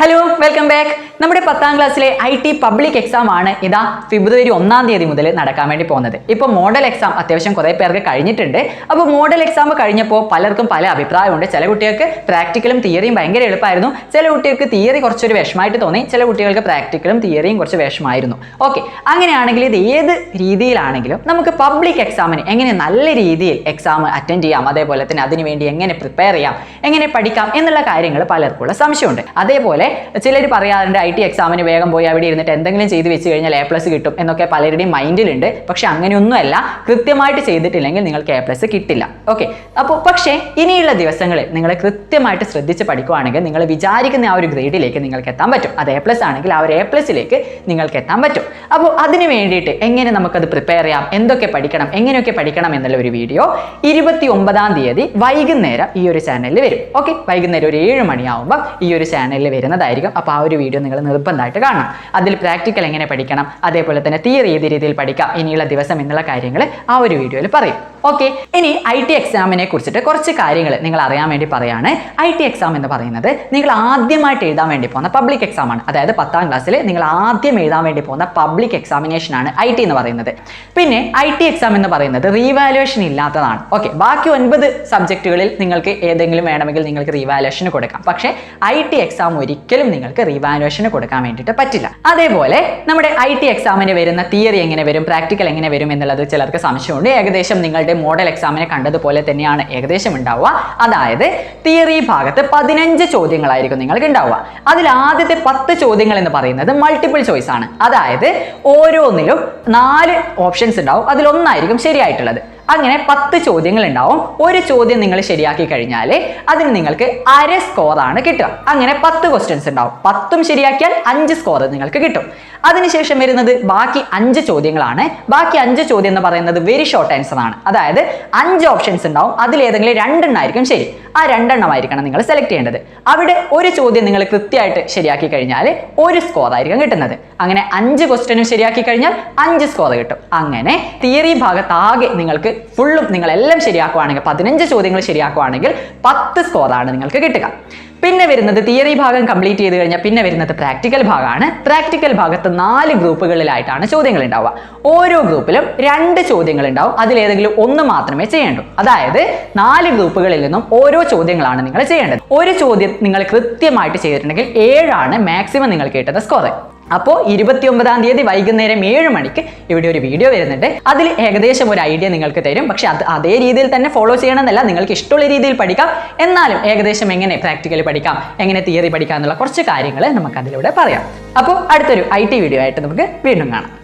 Hello welcome back നമ്മുടെ പത്താം ക്ലാസ്സിലെ ഐ ടി പബ്ലിക് എക്സാം ആണ് ഇതാ ഫെബ്രുവരി ഒന്നാം തീയതി മുതൽ നടക്കാൻ വേണ്ടി പോകുന്നത്. ഇപ്പോൾ മോഡൽ എക്സാം അത്യാവശ്യം കുറേ പേർക്ക് കഴിഞ്ഞിട്ടുണ്ട്. അപ്പോൾ മോഡൽ എക്സാം കഴിഞ്ഞപ്പോൾ പലർക്കും പല അഭിപ്രായമുണ്ട്. ചില കുട്ടികൾക്ക് പ്രാക്ടിക്കലും തിയറിയും ഭയങ്കര എളുപ്പമായിരുന്നു. ചില കുട്ടികൾക്ക് തിയറി കുറച്ചൊരു വിഷമമായിട്ട് തോന്നി. ചില കുട്ടികൾക്ക് പ്രാക്ടിക്കലും തിയറിയും കുറച്ച് വിഷമമായിരുന്നു. ഓക്കെ അങ്ങനെയാണെങ്കിൽ ഇത് ഏത് രീതിയിലാണെങ്കിലും നമുക്ക് പബ്ലിക് എക്സാമിന് എങ്ങനെ നല്ല രീതിയിൽ എക്സാം അറ്റൻഡ് ചെയ്യാം അതേപോലെ തന്നെ അതിനുവേണ്ടി എങ്ങനെ പ്രിപ്പയർ ചെയ്യാം എങ്ങനെ പഠിക്കാം എന്നുള്ള കാര്യങ്ങൾ പലർക്കുള്ള സംശയമുണ്ട്. അതേപോലെ ചിലർ പറയാറുണ്ട് ഐ ടി എക്സാമിന് വേഗം പോയി അവിടെ ഇരുന്നിട്ട് എന്തെങ്കിലും ചെയ്ത് വെച്ച് കഴിഞ്ഞാൽ എ പ്ലസ് കിട്ടും എന്നൊക്കെ പലരുടെയും മൈൻഡിലുണ്ട്. പക്ഷെ അങ്ങനെയൊന്നുമല്ല കൃത്യമായിട്ട് ചെയ്തിട്ടില്ലെങ്കിൽ നിങ്ങൾക്ക് എ പ്ലസ് കിട്ടില്ല. ഓക്കെ അപ്പോൾ പക്ഷേ ഇനിയുള്ള ദിവസങ്ങളിൽ നിങ്ങൾ കൃത്യമായിട്ട് ശ്രദ്ധിച്ച് പഠിക്കുവാണെങ്കിൽ നിങ്ങൾ വിചാരിക്കുന്ന ആ ഒരു ഗ്രേഡിലേക്ക് നിങ്ങൾക്ക് എത്താൻ പറ്റും. അത് എ പ്ലസ് ആണെങ്കിൽ ആ ഒരു എ പ്ലസിലേക്ക് നിങ്ങൾക്ക് എത്താൻ പറ്റും. അപ്പോൾ അതിന് വേണ്ടിയിട്ട് എങ്ങനെ നമുക്കത് പ്രിപ്പയർ ചെയ്യാം എന്തൊക്കെ പഠിക്കണം എങ്ങനെയൊക്കെ പഠിക്കണം എന്നുള്ള ഒരു വീഡിയോ ഇരുപത്തി ഒമ്പതാം തീയതി വൈകുന്നേരം ഈ ഒരു ചാനലിൽ വരും. ഓക്കെ വൈകുന്നേരം ഒരു ഏഴ് മണിയാവുമ്പോൾ ഈ ഒരു ചാനലിൽ വരുന്നതായിരിക്കും അപ്പോൾ ആ ഒരു വീഡിയോ നിങ്ങൾ നിർബന്ധമായിട്ട് കാണണം. അതിൽ പ്രാക്ടിക്കൽ എങ്ങനെ പഠിക്കണം? അതേപോലെ തന്നെ തിയറി ഏത് രീതിയിൽ പഠിക്കാം? ഇനിയുള്ള ദിവസം എന്നുള്ള കാര്യങ്ങൾ ആ ഒരു വീഡിയോയിൽ പറയും. ഓക്കെ ഇനി ഐ ടി എക്സാമിനെ കുറിച്ചിട്ട് കുറച്ച് കാര്യങ്ങൾ നിങ്ങൾ അറിയാൻ വേണ്ടി പറയാണ്. ഐ ടി എക്സാം എന്ന് പറയുന്നത് നിങ്ങൾ ആദ്യമായിട്ട് എഴുതാൻ വേണ്ടി പോകുന്ന പബ്ലിക് എക്സാം ആണ്. അതായത് പത്താം ക്ലാസ്സിൽ നിങ്ങൾ ആദ്യം എഴുതാൻ വേണ്ടി പോകുന്ന പബ്ലിക് എക്സാമിനേഷൻ ആണ് ഐ ടി എന്ന് പറയുന്നത്. പിന്നെ ഐ ടി എക്സാം എന്ന് പറയുന്നത് റീവാലുവേഷൻ ഇല്ലാത്തതാണ്. ഓക്കെ ബാക്കി ഒൻപത് സബ്ജക്റ്റുകളിൽ നിങ്ങൾക്ക് ഏതെങ്കിലും വേണമെങ്കിൽ നിങ്ങൾക്ക് റീവാലുവേഷന് കൊടുക്കാം. പക്ഷേ ഐ ടി എക്സാം ഒരിക്കലും നിങ്ങൾക്ക് റീവാലുവേഷന് കൊടുക്കാൻ വേണ്ടിയിട്ട് പറ്റില്ല. അതേപോലെ നമ്മുടെ ഐ ടി എക്സാമിന് വരുന്ന തിയറി എങ്ങനെ വരും പ്രാക്ടിക്കൽ എങ്ങനെ വരും എന്നുള്ളത് ചിലർക്ക് സംശയമുണ്ട്. ഏകദേശം നിങ്ങളുടെ മോഡൽ എക്സാമിനെ കണ്ടതുപോലെ തന്നെയാണ് ഏകദേശം ഉണ്ടാവുക. അതായത് തിയറി ഭാഗത്ത് പതിനഞ്ച് ചോദ്യങ്ങളായിരിക്കും നിങ്ങൾക്ക് ഉണ്ടാവുക. അതിൽ ആദ്യത്തെ പത്ത് ചോദ്യങ്ങൾ എന്ന് പറയുന്നത് മൾട്ടിപ്പിൾ ചോയ്സ് ആണ്. അതായത് ഓരോന്നിലും നാല് ഓപ്ഷൻസ് ഉണ്ടാവും. അതിലൊന്നായിരിക്കും ശരിയായിട്ടുള്ളത്. അങ്ങനെ പത്ത് ചോദ്യങ്ങൾ ഉണ്ടാവും ഒരു ചോദ്യം നിങ്ങൾ ശരിയാക്കി കഴിഞ്ഞാൽ അതിന് നിങ്ങൾക്ക് അര സ്കോറാണ് കിട്ടുക. അങ്ങനെ പത്ത് ക്വസ്റ്റ്യൻസ് ഉണ്ടാവും. പത്തും ശരിയാക്കിയാൽ അഞ്ച് സ്കോർ നിങ്ങൾക്ക് കിട്ടും. അതിനുശേഷം വരുന്നത് ബാക്കി അഞ്ച് ചോദ്യങ്ങളാണ്. ബാക്കി അഞ്ച് ചോദ്യം എന്ന് പറയുന്നത് വെരി ഷോർട്ട് ആൻസർ ആണ്. അതായത് അഞ്ച് ഓപ്ഷൻസ് ഉണ്ടാവും. അതിലേതെങ്കിലും രണ്ടെണ്ണമായിരിക്കും ശരി. ആ രണ്ടെണ്ണമായിരിക്കണം നിങ്ങൾ സെലക്ട് ചെയ്യേണ്ടത്. അവിടെ ഒരു ചോദ്യം നിങ്ങൾ കൃത്യമായിട്ട് ശരിയാക്കി കഴിഞ്ഞാൽ ഒരു സ്കോർ ആയിരിക്കും കിട്ടുന്നത്. അങ്ങനെ അഞ്ച് ക്വസ്റ്റ്യനും ശരിയാക്കി കഴിഞ്ഞാൽ അഞ്ച് സ്കോർ കിട്ടും. അങ്ങനെ തിയറി ഭാഗത്താകെ നിങ്ങൾക്ക് ഫുള്ളും നിങ്ങളെല്ലാം ശരിയാക്കുവാണെങ്കിൽ പതിനഞ്ച് ചോദ്യങ്ങൾ ശരിയാക്കുവാണെങ്കിൽ പത്ത് സ്കോറാണ് നിങ്ങൾക്ക് കിട്ടുക. പിന്നെ വരുന്നത് തിയറി ഭാഗം കംപ്ലീറ്റ് ചെയ്ത് കഴിഞ്ഞാൽ പിന്നെ വരുന്നത് പ്രാക്ടിക്കൽ ഭാഗമാണ് പ്രാക്ടിക്കൽ ഭാഗത്ത് നാല് ഗ്രൂപ്പുകളിലായിട്ടാണ് ചോദ്യങ്ങൾ ഉണ്ടാവുക ഓരോ ഗ്രൂപ്പിലും രണ്ട് ചോദ്യങ്ങൾ ഉണ്ടാവും അതിലേതെങ്കിലും ഒന്ന് മാത്രമേ ചെയ്യേണ്ടൂ. അതായത് നാല് ഗ്രൂപ്പുകളിൽ നിന്നും ഓരോ ചോദ്യങ്ങളാണ് നിങ്ങൾ ചെയ്യേണ്ടത്. ഒരു ചോദ്യം നിങ്ങൾ കൃത്യമായിട്ട് ചെയ്തിട്ടുണ്ടെങ്കിൽ ഏഴാണ് മാക്സിമം നിങ്ങൾ കിട്ടുന്ന സ്കോർ അപ്പോൾ ഇരുപത്തി ഒമ്പതാം തീയതി വൈകുന്നേരം ഏഴ് മണിക്ക് ഇവിടെ ഒരു വീഡിയോ വരുന്നുണ്ട്. അതിൽ ഏകദേശം ഒരു ഐഡിയ നിങ്ങൾക്ക് തരും. പക്ഷേ അത് അതേ രീതിയിൽ തന്നെ ഫോളോ ചെയ്യണമെന്നല്ല നിങ്ങൾക്ക് ഇഷ്ടമുള്ള രീതിയിൽ പഠിക്കാം. എന്നാലും ഏകദേശം എങ്ങനെ പ്രാക്ടിക്കലി പഠിക്കാം എങ്ങനെ തിയറി പഠിക്കാം എന്നുള്ള കുറച്ച് കാര്യങ്ങൾ നമുക്ക് അതിലൂടെ പറയാം. അപ്പോൾ അടുത്തൊരു ഐ ടി വീഡിയോ ആയിട്ട് നമുക്ക് വീണ്ടും കാണാം.